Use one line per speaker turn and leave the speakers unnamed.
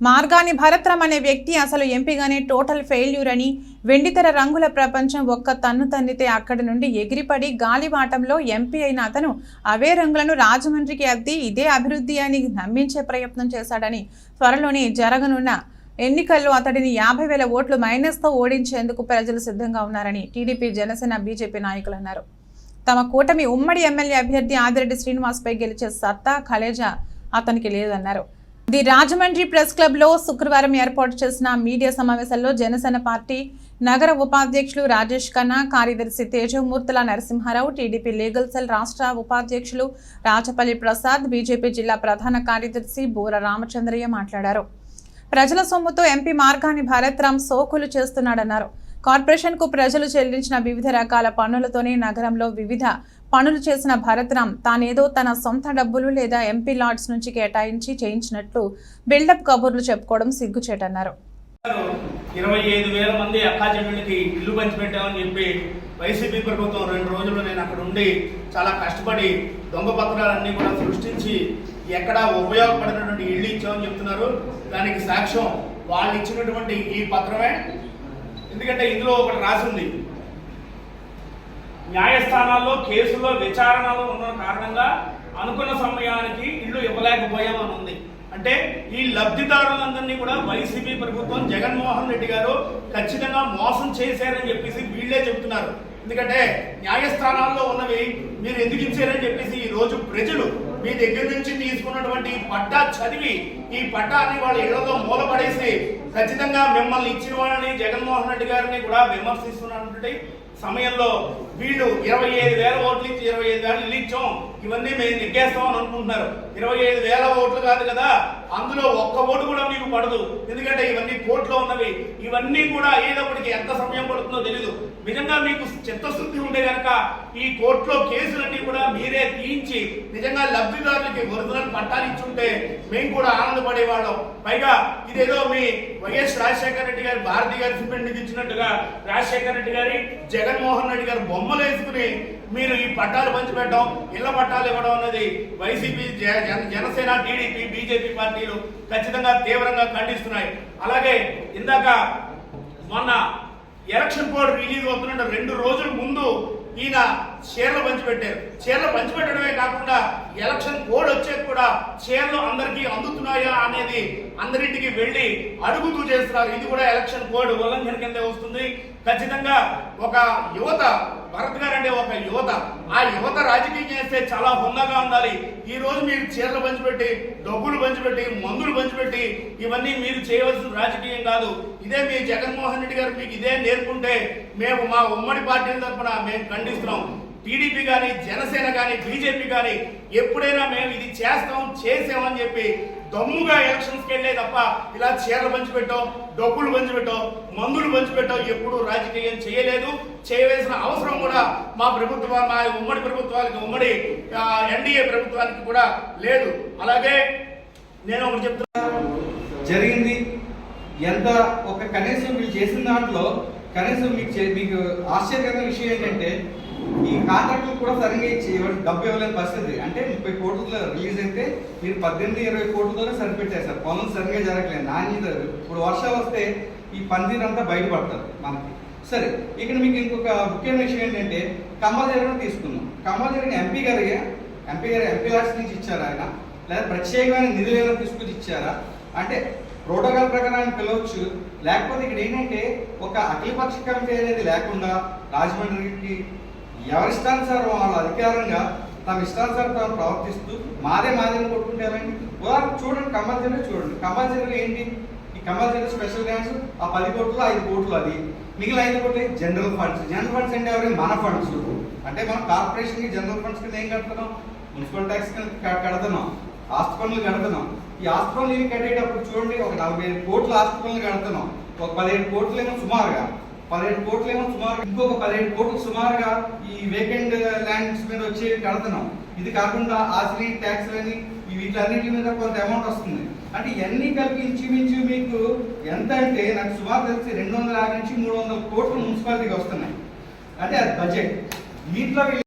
మార్గాని భరత్రం అనే వ్యక్తి అసలు ఎంపీగానే టోటల్ ఫెయిల్యూర్ అని వెండితెర రంగుల ప్రపంచం ఒక్క తన్ను తన్నితే అక్కడి నుండి ఎగిరిపడి గాలివాటంలో ఎంపీ అయిన అతను అవే రంగులను రాజమండ్రికి అద్ది ఇదే అభివృద్ధి అని నమ్మించే ప్రయత్నం చేశాడని త్వరలోనే జరగనున్న ఎన్నికల్లో అతడిని యాభై వేల ఓట్లు మైనస్తో ఓడించేందుకు ప్రజలు సిద్ధంగా ఉన్నారని టీడీపీ జనసేన బీజేపీ నాయకులు అన్నారు. తమ కూటమి ఉమ్మడి ఎమ్మెల్యే అభ్యర్థి ఆదిరెడ్డి శ్రీనివాస్పై గెలిచే సత్తా ఖలేజా అతనికి లేదన్నారు. ది రాజమండ్రి ప్రెస్ క్లబ్లో శుక్రవారం ఏర్పాటు చేసిన మీడియా సమావేశంలో జనసేన పార్టీ నగర ఉపాధ్యక్షులు రాజేష్ ఖన్నా కార్యదర్శి Tejamurthula Narasimharao TDP legal cell రాష్ట్ర ఉపాధ్యక్షులు రాచపల్లి ప్రసాద్ బీజేపీ జిల్లా ప్రధాన కార్యదర్శి బూర రామచంద్రయ్య మాట్లాడారు. ప్రజల సొమ్ముతో ఎంపీ మార్గాన్ని భారత్ రామ్ సోకులు చేస్తున్నాడన్నారు. కార్పొరేషన్కు ప్రజలు చెల్లించిన వివిధ రకాల పన్నులతోనే నగరంలో వివిధ పనులు చేసిన భరత్రామ్ తానేదో తన సొంత డబ్బులు లేదా ఎంపీ లాడ్స్ నుంచి కేటాయించి చేయించినట్లు బిల్డప్ కబుర్లు చెప్పుకోవడం సిగ్గుచేటన్నారు.
ఇరవై ఐదు వేల మంది అక్కాచెల్లెళ్ళకి ఇల్లు పంచిపెట్టామని చెప్పి వైసీపీ ప్రభుత్వం రెండు రోజులు నేను అక్కడ ఉండి చాలా కష్టపడి దొంగ పత్రాలన్నీ కూడా సృష్టించి ఎక్కడ ఉపయోగపడినటువంటి ఇల్లు ఇచ్చామని చెప్తున్నారు. దానికి సాక్ష్యం వాళ్ళు ఇచ్చినటువంటి ఈ పత్రమే. ఎందుకంటే ఇందులో ఒకటి రాసి ఉంది. న్యాయస్థానాల్లో కేసుల్లో విచారణలో ఉన్న కారణంగా అనుకున్న సమయానికి ఇల్లు ఇవ్వలేకపోయామని ఉంది అంటే ఈ లబ్ధిదారులందరినీ కూడా వైసీపీ ప్రభుత్వం జగన్మోహన్ రెడ్డి గారు ఖచ్చితంగా మోసం చేశారని చెప్పేసి వీళ్ళే చెబుతున్నారు. ఎందుకంటే న్యాయస్థానాల్లో ఉన్నవి మీరు ఎందుకు ఇచ్చారని చెప్పేసి ఈ రోజు ప్రజలు మీ దగ్గర నుంచి తీసుకున్నటువంటి ఈ పట్టా చదివి ఈ పట్టాన్ని వాళ్ళ ఇళ్ళలో మూలపడేసి ఖచ్చితంగా మిమ్మల్ని ఇచ్చిన వాళ్ళని జగన్మోహన్ రెడ్డి గారిని కూడా విమర్శిస్తున్నటువంటి సమయంలో వీళ్ళు ఇరవై ఐదు వేల ఓట్లు ఇచ్చి ఇరవై ఐదు వేలు ఇల్లు ఇచ్చాం ఇవన్నీ మేము నెగ్గేస్తామని అనుకుంటున్నారు. ఇరవై ఐదు వేల ఓట్లు కాదు కదా అందులో ఒక్క ఓటు కూడా పడదు. ఎందుకంటే ఇవన్నీ కోర్టులో ఉన్నవి. ఇవన్నీ కూడా అయ్యేటప్పటికి ఎంత సమయం పడుతుందో తెలీదు. నిజంగా మీకు చిత్తశుద్ధి ఉంటే కనుక ఈ కోర్టులో కేసులన్నీ కూడా మీరే తీయించి నిజంగా లబ్ధిదారులకి ఒరిజినల్ పట్టాలిచ్చుంటే మేము కూడా ఆనందపడేవాళ్ళం పైగా ఇదేదో మీ వైఎస్ రాజశేఖర రెడ్డి గారి భారతి గారి సిబ్బందికి ఇచ్చినట్టుగా రాజశేఖర రెడ్డి గారి జగన్మోహన్ రెడ్డి గారు బొమ్మలు వేసుకుని మీరు ఈ పట్టాలు పంచిపెట్టడం ఇళ్ళ పట్టాలు ఇవ్వడం అనేది వైసీపీ జనసేన టీడీపీ బీజేపీ పార్టీలు ఖచ్చితంగా తీవ్రంగా ఖండిస్తున్నాయి. అలాగే ఇందాక మొన్న ఎలక్షన్ కోడ్ రిలీజ్ అవుతున్న రెండు రోజుల ముందు ఈయన చీరలు పంచిపెట్టారు. చీరలు పంచిపెట్టడమే కాకుండా ఎలక్షన్ కోడ్ వచ్చే కూడా చీరలు అందరికీ అందుతున్నాయా అనేది అందరింటికి వెళ్ళి అడుగుతూ చేస్తున్నారు. ఇది కూడా ఎలక్షన్ కోడ్ ఉల్లంఘన కింద వస్తుంది. ఖచ్చితంగా ఒక యువత భరత్ గారు అంటే ఒక యువత. ఆ యువత రాజకీయం చేస్తే చాలా హుందాగా ఉండాలి. ఈ రోజు మీరు చీరలు పంచిపెట్టి డబ్బులు పంచిపెట్టి మందులు పంచిపెట్టి ఇవన్నీ మీరు చేయవలసిన రాజకీయం కాదు. ఇదే మీ జగన్మోహన్ రెడ్డి గారు మీకు ఇదే నేర్పుంటే మేము మా ఉమ్మడి పార్టీల తరఫున మేము ఖండిస్తున్నాం. టీడీపీ కానీ జనసేన కానీ బీజేపీ కానీ ఎప్పుడైనా మేము ఇది చేస్తాం చేసామని చెప్పి దమ్ముగా ఎలక్షన్స్కి వెళ్ళే తప్ప ఇలా చీరలు పంచిపెట్టాం డబ్బులు పంచిపెట్టాం మందులు పంచిపెట్టాం ఎప్పుడూ రాజకీయం చేయలేదు. చేయవలసిన అవసరం కూడా మా ప్రభుత్వ మా ఉమ్మడి ప్రభుత్వానికి ఉమ్మడి ఎన్డీఏ ప్రభుత్వానికి కూడా లేదు. అలాగే నేను ఒకటి చెప్తున్నా.
జరిగింది. ఎంత ఒక కనీసం మీరు చేసిన దాంట్లో కనీసం మీకు చే- మీకు ఆశ్చర్యకరమైన విషయం ఏంటంటే ఈ కాంట్రాక్టులు కూడా సరిగ్గా ఇచ్చి డబ్బు ఇవ్వలేని పరిస్థితి. అంటే ముప్పై కోట్ల రిలీజ్ అయితే మీరు పద్దెనిమిది ఇరవై కోట్లతోనే సరిపెట్టేశారు పనులు సరిగ్గా జరగలేదు నాణ్యత ఇప్పుడు వర్షాలు వస్తే ఈ పనితీరంతా బయటపడతారు మనకి. సరే ఇక్కడ మీకు ఇంకొక ముఖ్యమైన విషయం ఏంటంటే కమ్మజరిని తీసుకుందాం. కమ్మజరిని ఎంపీ గారిగా ఎంపీ గారు ఎంపీ లాస్ట్ నుంచి ఇచ్చారా ఆయన? లేదా ప్రత్యేకమైన నిధులు ఏమైనా తీసుకొచ్చి ఇచ్చారా? అంటే ప్రోటోకాల్ ప్రకారం పిలవచ్చు. లేకపోతే ఇక్కడ ఏంటంటే ఒక అఖిలపక్ష కమిటీ అనేది లేకుండా రాజమండ్రికి ఎవరిష్టానుసారం వాళ్ళ అధికారంగా తమ ఇష్టానుసారం తాము ప్రవర్తిస్తూ మాదే మాదే కొట్టుకుంటారండి? ఉదాహరణ చూడండి కంపల్సరీ చూడండి. కంపల్సరీ ఏంటి? ఈ కంపల్సరీ స్పెషల్ డ్యాన్స్ ఆ పది కోట్లు ఐదు కోట్లు అది. మిగిలిన ఐదు కోట్లు జనరల్ ఫండ్స్. జనరల్ ఫండ్స్ అంటే ఎవరైనా మన ఫండ్స్. అంటే మనం కార్పొరేషన్కి జనరల్ ఫండ్స్ కింద ఏం కడుతున్నాం? మున్సిపల్ ట్యాక్స్ కింద కడుతున్నాం. ఆస్తి పనులు కడుతున్నాం. ఈ ఆస్తి పనులు ఇవి కట్టేటప్పుడు చూడండి ఒక నలభై ఐదు కోట్ల ఆస్తి పనులు కడుతున్నాం. ఒక పదిహేడు కోట్లు ఏమో సుమారుగా. పదిహేడు కోట్లు ఏమో ఇంకొక పదిహేడు కోట్లు సుమారుగా ఈ వేకెంట్ ల్యాండ్స్ మీద వచ్చి కడుతున్నాం. ఇది కాకుండా ఆశ్రీ ట్యాక్స్ అని వీటన్నిటి మీద కొంత అమౌంట్ వస్తుంది. అంటే ఇవన్నీ కలిపి ఇంచుమించు మీకు ఎంత అంటే నాకు సుమారు తెలిసి రెండు వందల యాభై నుంచి మూడు వందల కోట్లు మున్సిపాలిటీకి వస్తున్నాయి. అంటే అది బడ్జెట్ వీటిలో